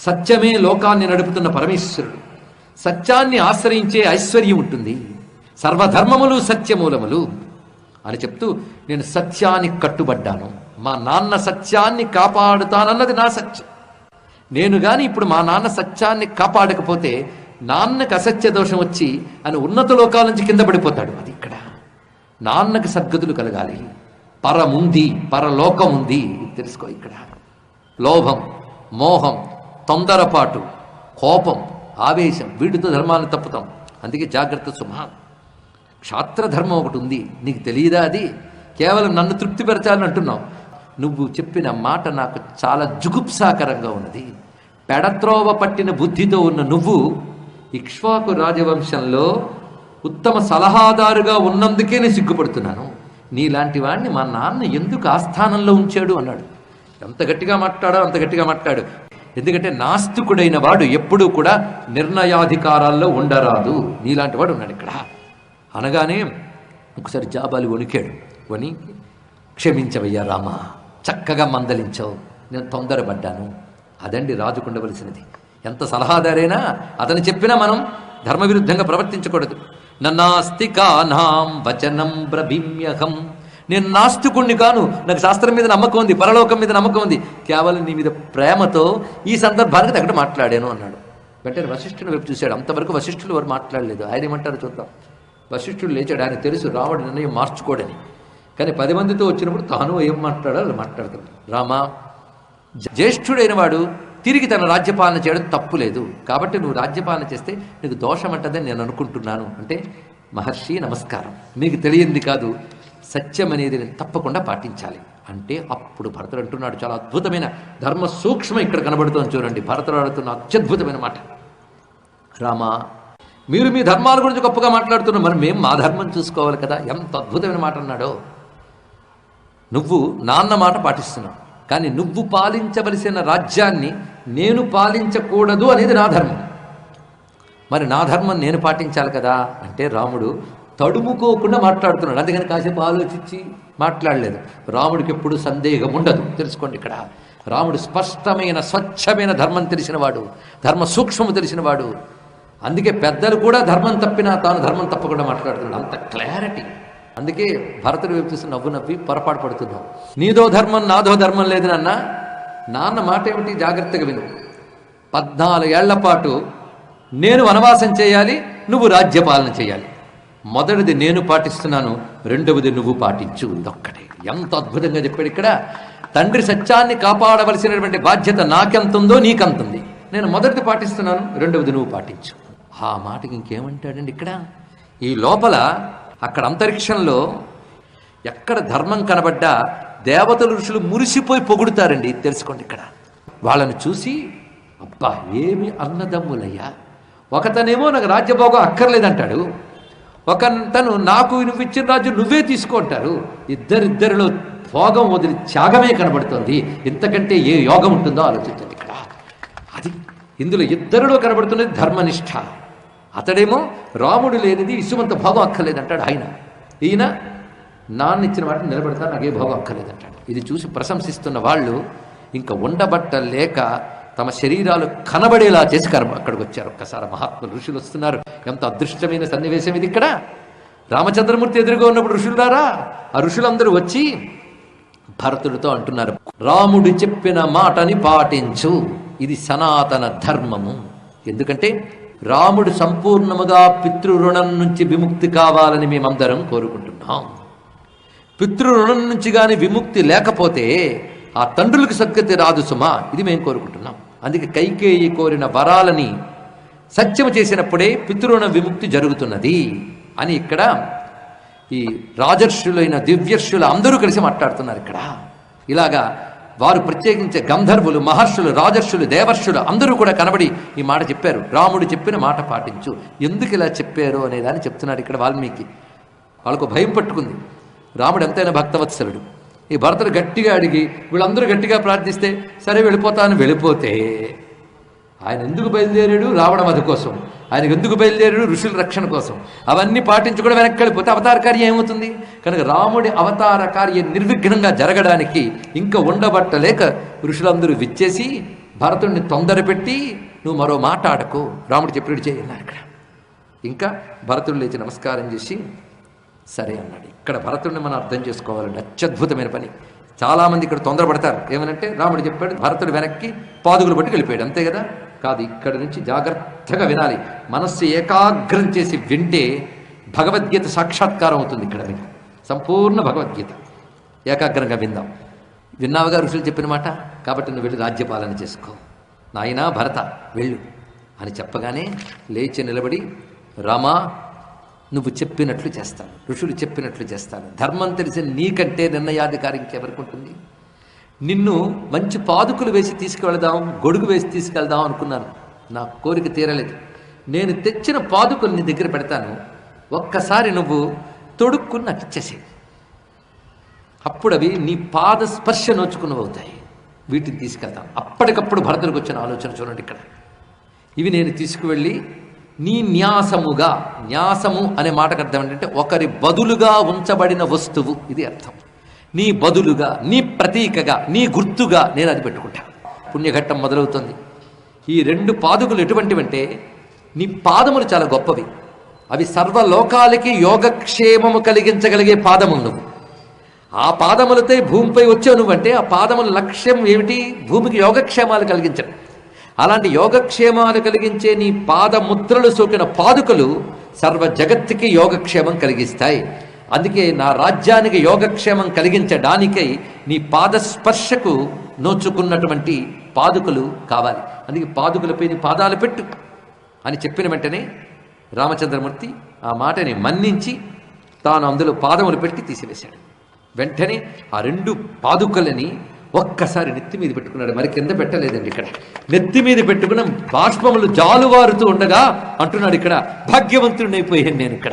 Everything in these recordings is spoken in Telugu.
సత్యమే లోకాన్ని నడుపుతున్న పరమేశ్వరుడు. సత్యాన్ని ఆశ్రయించే ఐశ్వర్యం ఉంటుంది. సర్వధర్మములు సత్యమూలములు అని చెప్తూ నేను సత్యానికి కట్టుబడ్డాను. మా నాన్న సత్యాన్ని కాపాడుతానన్నది నా సత్యం. నేను గాని ఇప్పుడు మా నాన్న సత్యాన్ని కాపాడకపోతే నాన్నకు అసత్య దోషం వచ్చి అని ఉన్నత లోకాల నుంచి కింద పడిపోతాడు. అది ఇక్కడ. నాన్నకి సద్గతులు కలగాలి. పరముంది పరలోకం ఉంది తెలుసుకో ఇక్కడ. లోభం మోహం తొందరపాటు కోపం ఆవేశం వీటితో ధర్మాన్ని తప్పుతాం. అందుకే జాగ్రత్త సుమ. క్షాత్రధర్మం ఒకటి ఉంది. నీకు తెలియదా అది? కేవలం నన్ను తృప్తిపరచాలని అంటున్నావు. నువ్వు చెప్పిన మాట నాకు చాలా జుగుప్సాకరంగా ఉన్నది. పెడత్రోవ పట్టిన బుద్ధితో ఉన్న నువ్వు ఇక్ష్వాకు రాజవంశంలో ఉత్తమ సలహాదారుగా ఉన్నందుకే నేను సిగ్గుపడుతున్నాను. నీలాంటి వాడిని మా నాన్న ఎందుకు ఆస్థానంలో ఉంచాడు? అన్నాడు. ఎంత గట్టిగా మాట్లాడో అంత గట్టిగా మాట్లాడు. ఎందుకంటే నాస్తికుడైన వాడు ఎప్పుడూ కూడా నిర్ణయాధికారాల్లో ఉండరాదు. నీలాంటి వాడు ఉన్నాడు ఇక్కడ. అనగానే ఒకసారి జాబాలి వణికాడు. వణి క్షమించవయ్యా రామా చక్కగా మందలించావు. నేను తొందరపడ్డాను. అదండి రాజుకు ఉండవలసినది ఎంత సలహాదారైనా అతను చెప్పినా మనం ధర్మవిరుద్ధంగా ప్రవర్తించకూడదు. నాస్తికానాం వచనం బ్రభిమ్యహం నేను నాస్తికుణ్ణి కాను. నాకు శాస్త్రం మీద నమ్మకం ఉంది పరలోకం మీద నమ్మకం ఉంది. కేవలం నీ మీద ప్రేమతో ఈ సందర్భానికి తగ్గట్టు మాట్లాడాను అన్నాడు. వెంటనే వశిష్ఠుని వైపు చూశాడు. అంతవరకు వశిష్ఠులు వారు మాట్లాడలేదు. ఆయన ఏమంటారు చూద్దాం. వశిష్ఠుడు లేచాడు. ఆయన తెలుసు రావడు నిర్ణయం మార్చుకోడని. కానీ పది మందితో వచ్చినప్పుడు తాను ఏం మాట్లాడాలో మాట్లాడతాడు రామా జ్యేష్ఠుడైన వాడు తిరిగి తన రాజ్యపాలన చేయడం తప్పు లేదు. కాబట్టి నువ్వు రాజ్యపాలన చేస్తే నీకు దోషం అంటదని నేను అనుకుంటున్నాను. అంటే మహర్షి నమస్కారం. మీకు తెలియంది కాదు. సత్యం అనేది నేను తప్పకుండా పాటించాలి. అంటే అప్పుడు భరతుడు అంటున్నాడు చాలా అద్భుతమైన ధర్మ సూక్ష్మం ఇక్కడ కనబడుతుంది చూడండి. భరతుడు ఆడుతున్న అత్యద్భుతమైన మాట. రామా మీరు మీ ధర్మాల గురించి గొప్పగా మాట్లాడుతున్నారు. మరి మేము మా ధర్మం చూసుకోవాలి కదా. ఎంత అద్భుతమైన మాట అన్నాడో. నువ్వు నాన్న మాట పాటిస్తున్నావు కానీ నువ్వు పాలించవలసిన రాజ్యాన్ని నేను పాలించకూడదు అనేది నా ధర్మం. మరి నా ధర్మం నేను పాటించాలి కదా? అంటే రాముడు తడుముకోకుండా మాట్లాడుతున్నాడు. అందుకని కాసేపు ఆలోచించి మాట్లాడలేదు. రాముడికి ఎప్పుడు సందేహం ఉండదు. తెలుసుకోండి ఇక్కడ. రాముడు స్పష్టమైన స్వచ్ఛమైన ధర్మం తెలిసినవాడు. ధర్మ సూక్ష్మము తెలిసినవాడు. అందుకే పెద్దలు కూడా ధర్మం తప్పినా తాను ధర్మం తప్పకుండా మాట్లాడుతున్నాడు. అంత క్లారిటీ. అందుకే భరతుడు వైపు చూసి నవ్వు నవ్వి పొరపాటు పడుతున్నావు. నీదో ధర్మం నాదో ధర్మం లేదు నాన్న. నాన్న మాట ఏమిటి? జాగ్రత్తగా విను. పద్నాలుగేళ్ళ పాటు నేను వనవాసం చేయాలి నువ్వు రాజ్యపాలన చేయాలి. మొదటిది నేను పాటిస్తున్నాను రెండవది నువ్వు పాటించు. ఇదొక్కటే. ఎంత అద్భుతంగా చెప్పాడు ఇక్కడ. తండ్రి సత్యాన్ని కాపాడవలసినటువంటి బాధ్యత నాకెంతుందో నీకంతుంది. నేను మొదటిది పాటిస్తున్నాను రెండవది నువ్వు పాటించు. ఆ మాటకి ఇంకేమంటాడండి ఇక్కడ? ఈ లోపల అక్కడ అంతరిక్షంలో ఎక్కడ ధర్మం కనబడ్డా దేవతలు ఋషులు మురిసిపోయి పొగుడుతారండి. తెలుసుకోండి ఇక్కడ. వాళ్ళని చూసి అబ్బా ఏమి అన్నదమ్ములయ్యా. ఒకతనేమో నాకు రాజ్యభోగం అక్కర్లేదంటాడు. ఒక తను నాకు నువ్వు ఇచ్చిన రాజు నువ్వే తీసుకుంటారు ఇద్దరిద్దరిలో భోగం వదిలి త్యాగమే కనబడుతుంది. ఇంతకంటే ఏ యోగం ఉంటుందో ఆలోచించండి ఇక్కడ. అది ఇందులో ఇద్దరిలో కనబడుతున్నది ధర్మనిష్ట. అతడేమో రాముడు లేనిది ఇసుమంత భోగం అక్కర్లేదంటాడు ఆయన. ఈయన నాన్న ఇచ్చిన వాటిని నిలబెడతా నాకే భోగం అక్కర్లేదంటాడు ఇది చూసి ప్రశంసిస్తున్న వాళ్ళు ఇంకా ఉండబట్ట లేక తమ శరీరాలు కనబడేలా చేసి కర్మ అక్కడికి వచ్చారు. ఒక్కసారి మహాత్ములు ఋషులు వస్తున్నారు. ఎంత అదృష్టమైన సన్నివేశం ఇది ఇక్కడ. రామచంద్రమూర్తి ఎదురుగా ఉన్నప్పుడు ఋషులు రారా? ఆ ఋషులందరూ వచ్చి భరతుడితో అంటున్నారు. రాముడు చెప్పిన మాటని పాటించు. ఇది సనాతన ధర్మము. ఎందుకంటే రాముడు సంపూర్ణముగా పితృరుణం నుంచి విముక్తి కావాలని మేమందరం కోరుకుంటున్నాం. పితృరుణం నుంచి కానీ విముక్తి లేకపోతే ఆ తండ్రులకు సద్గతి రాదు సుమా. ఇది మేము కోరుకుంటున్నాం. అందుకే కైకేయి కోరిన వరాలని సత్యము చేసినప్పుడే పితృణ విముక్తి జరుగుతున్నది అని ఇక్కడ ఈ రాజర్షులైన దివ్యర్షులు అందరూ కలిసి మాట్లాడుతున్నారు ఇక్కడ. ఇలాగా వారు ప్రత్యేకించే గంధర్వులు మహర్షులు రాజర్షులు దేవర్షులు అందరూ కూడా కనబడి ఈ మాట చెప్పారు. రాముడు చెప్పిన మాట పాటించు. ఎందుకు ఇలా చెప్పారు అనేదాన్ని చెప్తున్నాడు ఇక్కడ వాల్మీకి. వాళ్ళకు భయం పట్టుకుంది. రాముడు ఎంతైనా భక్తవత్సలుడు. ఈ భరతుడు గట్టిగా అడిగి వీళ్ళందరూ గట్టిగా ప్రార్థిస్తే సరే వెళ్ళిపోతాను వెళ్ళిపోతే. ఆయన ఎందుకు బయలుదేరాడు? రావడం అది కోసం. ఆయనకు ఎందుకు బయలుదేరాడు? ఋషుల రక్షణ కోసం. అవన్నీ పాటించి కూడా వెనక్కి వెళ్ళిపోతే అవతార కార్యం ఏమవుతుంది? కనుక రాముడి అవతార కార్యం నిర్విఘ్నంగా జరగడానికి ఇంకా ఉండబట్టలేక ఋషులందరూ విచ్చేసి భరతుడిని తొందర పెట్టి నువ్వు మరో మాట ఆడకు. రాముడు చెప్పినట్టు చేయి ఇక్కడ. ఇంకా భరతుడు లేచి నమస్కారం చేసి సరే అన్నాడు. ఇక్కడ భరతుడిని మనం అర్థం చేసుకోవాలండి. అత్యద్భుతమైన పని. చాలామంది ఇక్కడ తొందరపడతారు. ఏమనంటే రాముడు చెప్పాడు భరతుడు వెనక్కి పాదుకులు పట్టుకు వెళ్ళిపోయాడు. అంతే కదా? కాదు ఇక్కడ నుంచి జాగ్రత్తగా వినాలి. మనస్సు ఏకాగ్రం చేసి వింటే భగవద్గీత సాక్షాత్కారం అవుతుంది ఇక్కడ మీకు. సంపూర్ణ భగవద్గీత. ఏకాగ్రంగా విందాం. విన్నావుగా ఋషులు చెప్పిన మాట? కాబట్టి నువ్వు వెళ్ళి రాజ్యపాలన చేసుకో. నాయనా భరత వెళ్ళు అని చెప్పగానే లేచి నిలబడి రామా నువ్వు చెప్పినట్లు చేస్తాను. ఋషులు చెప్పినట్లు చేస్తాను. ధర్మం తెలిసిన నీకంటే నిర్ణయాధికారి ఇంకెవరికి ఉంటుంది? నిన్ను మంచి పాదుకులు వేసి తీసుకువెళదాం గొడుగు వేసి తీసుకెళ్దాం అనుకున్నాను. నా కోరిక తీరలేదు. నేను తెచ్చిన పాదుకులు నీ దగ్గర పెడతాను. ఒక్కసారి నువ్వు తొడుక్కుని నాకు ఇచ్చేసే అప్పుడు అవి నీ పాద స్పర్శ నోచుకున్నవి అవుతాయి వీటిని తీసుకెళ్తాను అప్పటికప్పుడు భరతుడికి వచ్చిన ఆలోచన చూడండి ఇక్కడ. ఇవి నేను తీసుకువెళ్ళి నీ న్యాసముగా న్యాసము అనే మాటకు అర్థం ఏంటంటే ఒకరి బదులుగా ఉంచబడిన వస్తువు. ఇది అర్థం. నీ బదులుగా నీ ప్రతీకగా నీ గుర్తుగా నేను అది పెట్టుకుంటా. పుణ్యఘట్టం మొదలవుతుంది. ఈ రెండు పాదుకులు ఎటువంటివంటే నీ పాదములు చాలా గొప్పవి. అవి సర్వలోకాలకి యోగక్షేమము కలిగించగలిగే పాదములు నువ్వు. ఆ పాదములతో భూమిపై వచ్చావు నువ్వంటే ఆ పాదముల లక్ష్యం ఏమిటి? భూమికి యోగక్షేమాలు కలిగించడం అలాంటి యోగక్షేమాలు కలిగించే నీ పాదముద్రలు సోకిన పాదుకలు సర్వ జగత్తుకి యోగక్షేమం కలిగిస్తాయి. అందుకే నా రాజ్యానికి యోగక్షేమం కలిగించడానికై నీ పాదస్పర్శకు నోచుకున్నటువంటి పాదుకలు కావాలి. అందుకే పాదుకలపై నీ పాదాలు పెట్టు అని చెప్పిన వెంటనే రామచంద్రమూర్తి ఆ మాటని మన్నించి తాను అందులో పాదములు పెట్టి తీసివేశాడు. వెంటనే ఆ రెండు పాదుకలని ఒక్కసారి నెత్తి మీద పెట్టుకున్నాడు. మరి కింద పెట్టలేదండి ఇక్కడ. నెత్తి మీద పెట్టుకున్న బాష్పములు జాలువారుతూ ఉండగా అంటున్నాడు ఇక్కడ భాగ్యవంతుడినైపోయాను నేను ఇక్కడ.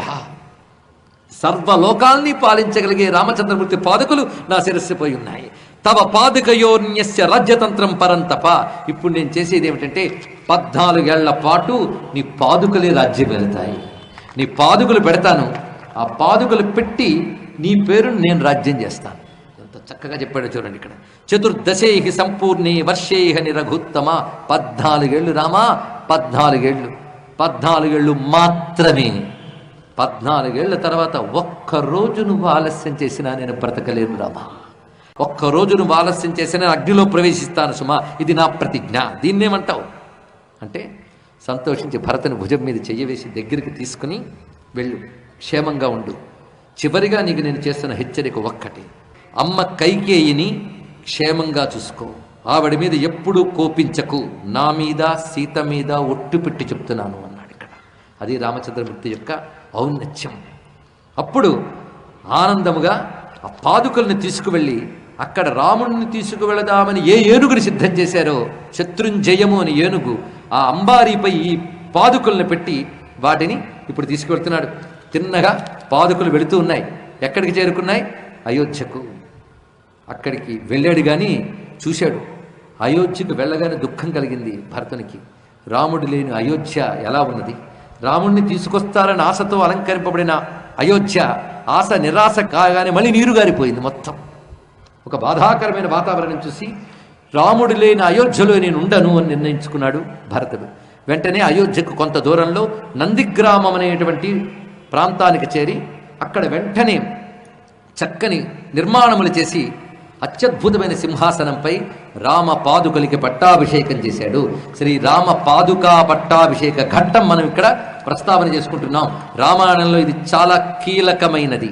సర్వలోకాల్ని పాలించగలిగే రామచంద్రమూర్తి పాదుకలు నా శిరస్సుపోయి ఉన్నాయి. తవ పాదుకయోన్యస్య రాజ్యతంత్రం పరంతప. ఇప్పుడు నేను చేసేది ఏమిటంటే పద్నాలుగేళ్ళ పాటు నీ పాదుకలే రాజ్యం వెళతాయి. నీ పాదుకలు పెడతాను. ఆ పాదుకలు పెట్టి నీ పేరును నేను రాజ్యం చేస్తాను. చక్కగా చెప్పాడు చూడండి ఇక్కడ. చతుర్దశై సంపూర్ణి వర్షేహ నిరఘుత్తమ. పద్నాలుగేళ్ళు రామా పద్నాలుగేళ్ళు. పద్నాలుగేళ్ళు మాత్రమే. పద్నాలుగేళ్ళ తర్వాత ఒక్కరోజు నువ్వు ఆలస్యం చేసినా నేను బ్రతకలేను రామా. ఒక్కరోజు నువ్వు ఆలస్యం చేసినా అగ్నిలో ప్రవేశిస్తాను సుమా. ఇది నా ప్రతిజ్ఞ. దీన్నేమంటావు అంటే సంతోషించి భరతని భుజం మీద చెయ్యవేసి దగ్గరికి తీసుకుని వెళ్ళు. క్షేమంగా ఉండు. చివరిగా నీకు నేను చేస్తున్న హెచ్చరిక ఒక్కటి. అమ్మ కైకేయిని క్షేమంగా చూసుకో. ఆవిడ మీద ఎప్పుడూ కోపించకు. నా మీద సీత మీద ఒట్టు పెట్టి చెప్తున్నాను అన్నాడు ఇక్కడ. అది రామచంద్రమూర్తి యొక్క ఔన్నత్యం. అప్పుడు ఆనందముగా ఆ పాదుకల్ని తీసుకువెళ్ళి అక్కడ రాముడిని తీసుకువెళదామని ఏ ఏనుగుని సిద్ధం చేశారో శత్రుంజయము అని ఏనుగు ఆ అంబారీపై ఈ పాదుకల్ని పెట్టి వాటిని ఇప్పుడు తీసుకువెళ్తున్నాడు. తిన్నగా పాదుకలు వెళుతూ ఉన్నాయి. ఎక్కడికి చేరుకున్నాయి? అయోధ్యకు. అక్కడికి వెళ్ళాడు కానీ చూశాడు. అయోధ్యకు వెళ్ళగానే దుఃఖం కలిగింది భరతునికి. రాముడు లేని అయోధ్య ఎలా ఉన్నది? రాముడిని తీసుకొస్తారని ఆశతో అలంకరింపబడిన అయోధ్య ఆశ నిరాశ కాగానే మళ్ళీ నీరు గారిపోయింది మొత్తం. ఒక బాధాకరమైన వాతావరణం చూసి రాముడు లేని అయోధ్యలో నేను ఉండను అని నిర్ణయించుకున్నాడు భరతుడు. వెంటనే అయోధ్యకు కొంత దూరంలో నందిగ్రామం అనేటువంటి ప్రాంతానికి చేరి అక్కడ వెంటనే చక్కని నిర్మాణములు చేసి అత్యద్భుతమైన సింహాసనంపై రామ పాదుకలికి పట్టాభిషేకం చేశాడు. శ్రీ రామ పాదుకా పట్టాభిషేక ఘట్టం మనం ఇక్కడ ప్రస్తావన చేసుకుంటున్నాం. రామాయణంలో ఇది చాలా కీలకమైనది.